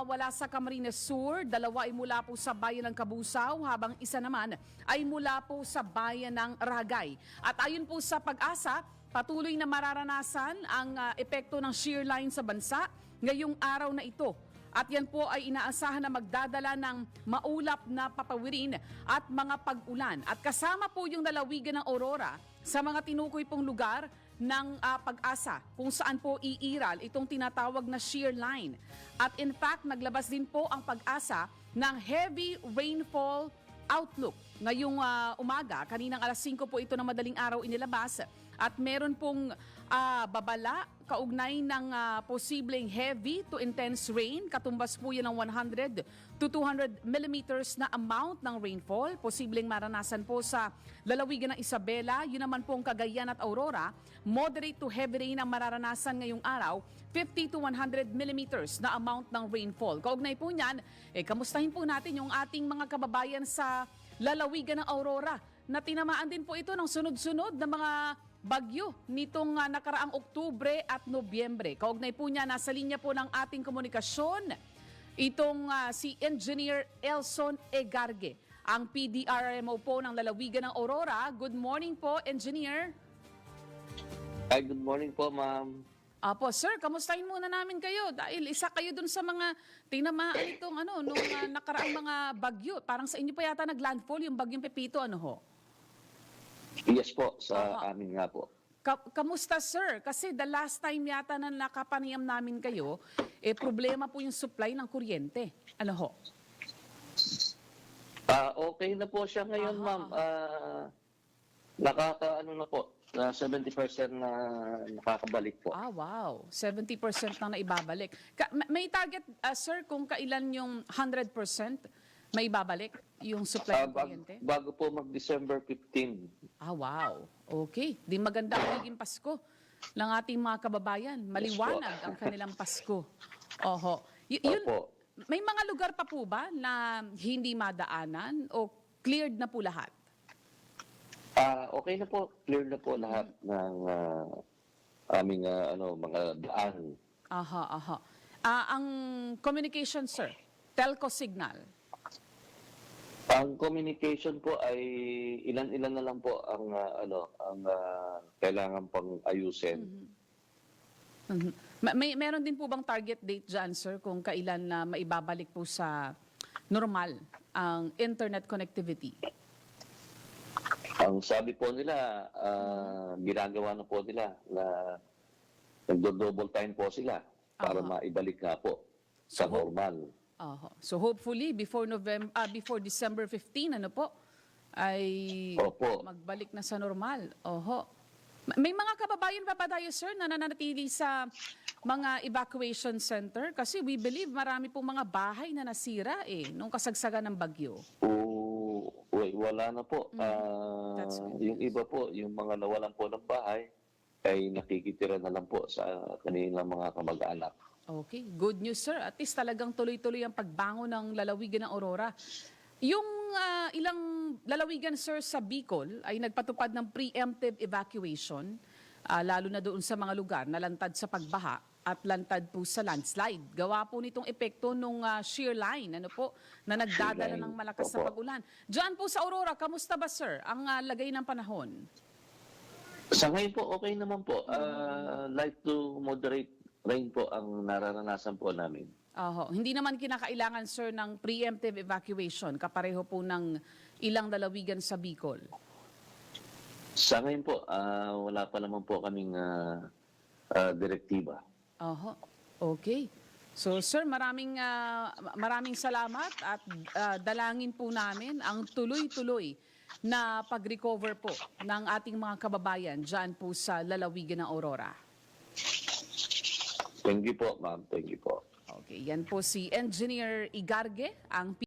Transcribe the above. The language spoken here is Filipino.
nawawala sa Camarines Sur. Dalawa ay mula po sa bayan ng Kabusaw, habang isa naman ay mula po sa bayan ng Ragay. At ayon po sa pag-asa, patuloy na mararanasan ang ah, epekto ng shear line sa bansa ngayong araw na ito. At yan po ay inaasahan na magdadala ng maulap na papawirin at mga pag-ulan. At kasama po yung lalawigan ng Aurora sa mga tinukoy pong lugar ng ah, pag-asa kung saan po iiral itong tinatawag na shear line. At in fact, naglabas din po ang pag-asa ng heavy rainfall outlook ngayong ah, umaga. Kaninang alas 5 po ito ng madaling araw inilabas. At meron pong ah, babala kaugnay ng ah, posibleng heavy to intense rain. Katumbas po yan ng 100 to 200 millimeters na amount ng rainfall. Posibleng maranasan po sa lalawigan ng Isabela. Yun naman pong Cagayan at Aurora. Moderate to heavy rain ang mararanasan ngayong araw. 50 to 100 millimeters na amount ng rainfall. Kaugnay po niyan, eh, kamustahin po natin yung ating mga kababayan sa lalawigan ng Aurora na tinamaan din po ito ng sunod-sunod na mga bagyo nitong ah, nakaraang Oktubre at Nobyembre. Kaugnay po niya, nasa linya po ng ating komunikasyon itong ah, si Engineer Elson Egarge, ang PDRMO po ng lalawigan ng Aurora. Good morning po, Engineer. Hi, good morning po, ma'am. Apo, sir, kamustahin muna namin kayo dahil isa kayo dun sa mga tinamaan itong ano, nung ah, nakaraang mga bagyo. Parang sa inyo pa yata naglandfall yung bagyong Pepito, ano ho? Yes po, sa Aha. amin nga po. Ka- kamusta sir? Kasi the last time yata na nakapanayam namin kayo, eh problema po yung supply ng kuryente. Ano ho? Ah, okay na po siya ngayon, Aha, ma'am. Ah, nakaka ano na po, na 70% na nakakabalik po. Ah, wow. 70% na naibabalik. Ka- ma- may target, ah, sir, kung kailan yung 100% may babalik yung supply Ah, ng bag- kuryente? bago po mag-December 15. Ah, wow. Okay. Di maganda ang magiging Pasko ng ating mga kababayan. Maliwanag ang kanilang Pasko. Oho. Y- yun, Opo. may mga lugar pa po ba na hindi madaanan o cleared na po lahat? Ah, okay na po, clear na po lahat ng ah, aming ah, ano, mga daan. Aha, aha. Ah, ang communication, sir, telco signal. Ang communication po ay ilan-ilan na lang po ang ah, ano, ang ah, kailangan pang ayusin. Mhm. Ma- May meron din po bang target date dyan, sir, kung kailan na maibabalik po sa normal ang internet connectivity? Ang sabi po nila, ah, ginagawa na po nila na nagdo-double time po sila para Aha. maibalik nga po sa So, normal. Aha. So hopefully before November ah, before December 15 ano po ay Opo. magbalik na sa normal. Oho. Ma- May mga kababayan pa pa tayo sir na nananatili sa mga evacuation center kasi we believe marami pong mga bahay na nasira eh nung kasagsagan ng bagyo. Oo, wala na po. Ah, Mm. That's good. yung iba po, yung mga nawalan po ng bahay, ay nakikitira na lang po sa kanilang mga kamag-anak. Okay, good news sir. At least talagang tuloy-tuloy ang pagbangon ng lalawigan ng Aurora. Yung ah, ilang lalawigan sir sa Bicol ay nagpatupad ng preemptive evacuation, ah, lalo na doon sa mga lugar na lantad sa pagbaha at lantad po sa landslide. Gawa po nitong epekto nung ah, shear line, ano po, na nagdadala ng malakas na pag-ulan. Diyan po sa Aurora, kamusta ba sir ang ah, lagay ng panahon? Sa ngayon po, okay naman po. Ah, light to moderate rain po ang nararanasan po namin. Oho. Hindi naman kinakailangan, sir, ng preemptive evacuation, kapareho po ng ilang lalawigan sa Bicol. Sa ngayon po, ah, wala pa naman po kaming ah, ah, direktiba. Oho. Okay. So, sir, maraming ah, maraming salamat at ah, dalangin po namin ang tuloy-tuloy na pag-recover po ng ating mga kababayan dyan po sa lalawigan ng Aurora. Thank you po, ma'am. Thank you po. Okay, yan po si Engineer Igarge, ang